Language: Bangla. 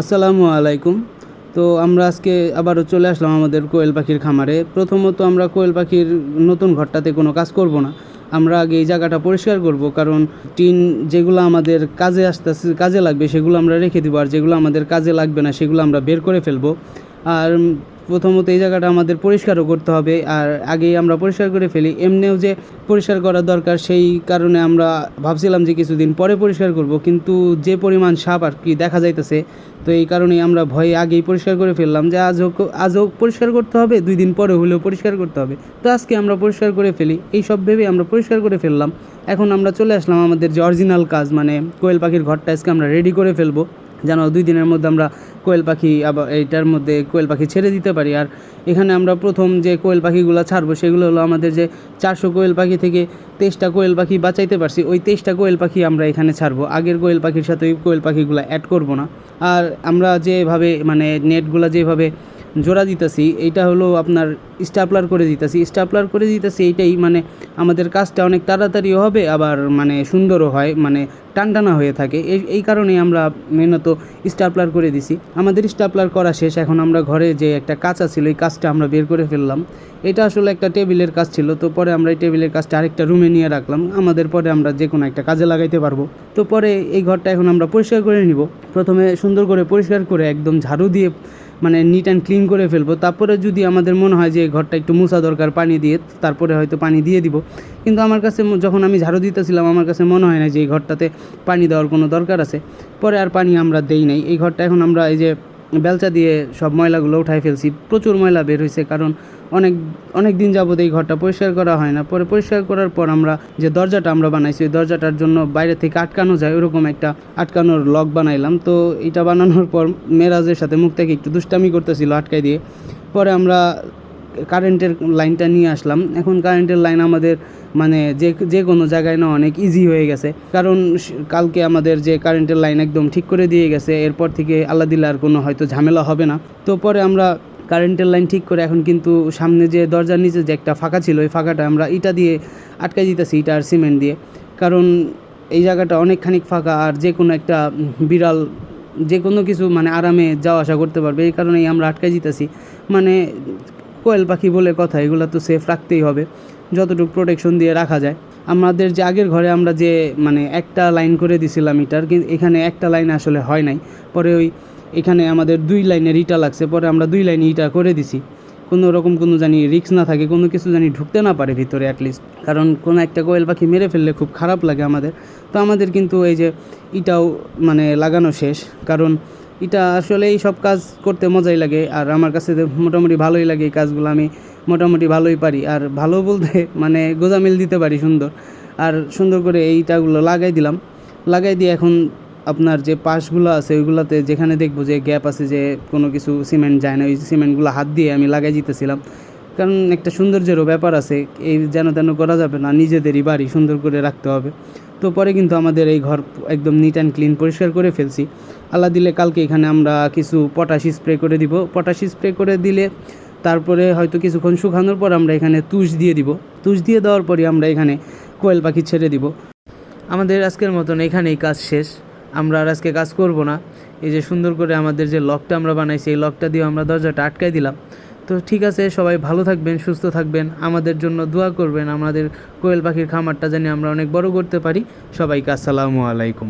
আসসালামু আলাইকুম। তো আমরা আজকে আবারও চলে আসলাম আমাদের কোয়েল পাখির খামারে। প্রথমত আমরা কোয়েল পাখির নতুন ঘরটাতে কোনো কাজ করব না। আমরা আগে এই জায়গাটা পরিষ্কার করব, কারণ টিন যেগুলো আমাদের কাজে আসতে কাজে লাগবে সেগুলো আমরা রেখে দেবো, আর যেগুলো আমাদের কাজে লাগবে না সেগুলো আমরা বের করে ফেলব। আর প্রথমত এই জায়গাটা আমাদের পরিষ্কারও করতে হবে, আর আগেই আমরা পরিষ্কার করে ফেলি। এমনিও যে পরিষ্কার করা দরকার, সেই কারণে আমরা ভাবছিলাম যে কিছুদিন পরে পরিষ্কার করব, কিন্তু যে পরিমাণ সাপ আর কি দেখা যাইতেছে, তো এই কারণেই আমরা ভয়ে আগেই পরিষ্কার করে ফেললাম যে আজ হোক আজ হোক পরিষ্কার করতে হবে, দুই দিন পরে হলেও পরিষ্কার করতে হবে। তো আজকে আমরা পরিষ্কার করে ফেলি, এই সব ভেবে আমরা পরিষ্কার করে ফেললাম। এখন আমরা চলে আসলাম আমাদের যে অরিজিনাল কাজ মানে কোয়েল পাখির ঘরটা আজকে আমরা রেডি করে ফেলব। যেন দুই দিনের মধ্যে আমরা কোয়েল পাখি আবার এইটার মধ্যে কোয়েল পাখি ছেড়ে দিতে পারি। আর এখানে আমরা প্রথম যে কোয়েল পাখিগুলো ছাড়বো সেগুলো হলো আমাদের যে চারশো কোয়েল পাখি থেকে তেইশটা কোয়েল পাখি বাঁচাইতে পারছি, ওই তেইশটা কোয়েল পাখি আমরা এখানে ছাড়বো। আগের কোয়েল পাখির সাথে ওই কোয়েল পাখিগুলো অ্যাড করব না। আর আমরা যেভাবে মানে নেটগুলো যেভাবে জোড়া দিতেছি, এইটা হলো আপনার স্টাপলার করে দিতেছি। স্টাপলার করে দিতেছি, এইটাই মানে আমাদের কাজটা অনেক তাড়াতাড়িও হবে, আবার মানে সুন্দরও হয় মানে টানটানা হয়ে থাকে। এই এই কারণেই আমরা মেনত স্টাপলার করে দিছি। আমাদের স্টাপলার করা শেষ, এখন আমরা ঘরে যে একটা কাঁচা ছিল এই কাজটা আমরা বের করে ফেললাম। এটা আসলে একটা টেবিলের কাজ ছিল, তো পরে আমরা এই টেবিলের কাজটা আরেকটা রুমে নিয়ে রাখলাম। আমাদের পরে আমরা যে কোনো একটা কাজে লাগাইতে পারব। তো পরে এই ঘরটা এখন আমরা পরিষ্কার করে নিব। প্রথমে সুন্দর করে পরিষ্কার করে একদম ঝাড়ু দিয়ে মানে নিট অ্যান্ড ক্লিন করে ফেলব। তারপরে যদি আমাদের মনে হয় যে ঘরটা একটু মুছা দরকার, পানি দিয়ে, তারপরে হয়তো পানি দিয়ে দিব। কিন্তু আমার কাছে যখন আমি ঝাড়ু দিতেছিলাম, আমার কাছে মনে হয় না যে এই ঘরটাতে পানি দেওয়ার কোনো দরকার আছে। পরে আর পানি আমরা দেই নাই। এই ঘরটা এখন আমরা এই যে বেলচা দিয়ে সব ময়লাগুলো উঠাই ফেলছি। প্রচুর ময়লা বের হয়েছে কারণ অনেক অনেক দিন যাবত এই ঘরটা পরিষ্কার করা হয় না। পরে পরিষ্কার করার পর আমরা যে দরজাটা আমরা বানাইছি, ওই দরজাটার জন্য বাইরে থেকে আটকানো যায়, ওরকম একটা আটকানোর লক বানাইলাম। তো এটা বানানোর পর মেরাজের সাথে মুখ থেকে একটু দুষ্টামি করতেছিল আটকাই দিয়ে। পরে আমরা কারেন্টের লাইনটা নিয়ে আসলাম। এখন কারেন্টের লাইন আমাদের মানে যে যে কোনো জায়গায় না অনেক ইজি হয়ে গেছে। কারণ কালকে আমাদের যে কারেন্টের লাইন একদম ঠিক করে দিয়ে গেছে, এরপর থেকে আল্লাহ দিলে আর কোনো হয়তো ঝামেলা হবে না। তো পরে আমরা কারেন্টের লাইন ঠিক করে এখন কিন্তু সামনে যে দরজার নিচে যে একটা ফাঁকা ছিল, ওই ফাঁকাটা আমরা ইটা দিয়ে আটকাই দিতেছি, ইটা আর সিমেন্ট দিয়ে। কারণ এই জায়গাটা অনেকখানি ফাঁকা আর যে কোনো একটা বিড়াল, যে কোনো কিছু মানে আরামে যাওয়া আসা করতে পারবে। এই কারণেই আমরা আটকাই দিতেছি। মানে কোয়েল পাখি বলে কথা, এগুলো তো সেফ রাখতেই হবে। যতটুকু প্রোটেকশন দিয়ে রাখা যায়। আমাদের যে আগের ঘরে আমরা যে মানে একটা লাইন করে দিছিলাম ইটার কিন্তু এখানে একটা লাইন আসলে হয় নাই। পরে ওই এখানে আমাদের দুই লাইনের ইটা লাগছে, পরে আমরা দুই লাইনে ইটা করে দিছি। কোনো রকম কোনো জানি রিক্স না থাকে, কোনো কিছু জানি ঢুকতে না পারে ভিতরে অ্যাটলিস্ট কারণ কোনো একটা কোয়েল পাখি মেরে ফেললে খুব খারাপ লাগে আমাদের। তো আমাদের কিন্তু এই যে ইটাও মানে লাগানো শেষ। কারণ এটা আসলে এই সব কাজ করতে মজাই লাগে, আর আমার কাছে মোটামুটি ভালোই লাগে এই কাজগুলো, আমি মোটামুটি ভালোই পারি। আর ভালো বলতে মানে গোজামিল দিতে পারি সুন্দর। আর সুন্দর করে এইটাগুলো লাগাই দিলাম। লাগাই দিয়ে এখন আপনার যে পাশগুলো আছে, ওইগুলোতে যেখানে দেখব যে গ্যাপ আছে যে কোনো কিছু সিমেন্ট যায় না, ওই সিমেন্টগুলো হাত দিয়ে আমি লাগাই দিতেছিলাম। কারণ একটা সৌন্দর্যেরও ব্যাপার আছে, এই যেন তেন করা যাবে না, নিজেদেরই বাড়ি সুন্দর করে রাখতে হবে। তো পরে, কিন্তু আমাদের এই ঘর একদম নিট অ্যান্ড ক্লিন পরিষ্কার করে ফেলছি। আল্লাহ দিলে কালকে এখানে আমরা কিছু পটাশি স্প্রে করে দিব। পটাশি স্প্রে করে দিলে তারপরে হয়তো কিছুক্ষণ শুকানোর পর আমরা এখানে তুষ দিয়ে দিব। তুষ দিয়ে দেওয়ার পরে আমরা এখানে কোয়েল পাখি ছেড়ে দিব। আমাদের আজকের মতন এখানেই কাজ শেষ। আমরা আর আজকে কাজ করব না। এই যে সুন্দর করে আমাদের যে লকটা আমরা বানাইছি, এই লকটা দিয়ে আমরা দরজাটা আটকাই দিলাম। তো ঠিক আছে, সবাই ভালো থাকবেন, সুস্থ থাকবেন, আমাদের জন্য দোয়া করবেন, আমাদের কোয়েল পাখির খামারটা জানি আমরা অনেক বড় করতে পারি। সবাইকে আসসালামু আলাইকুম।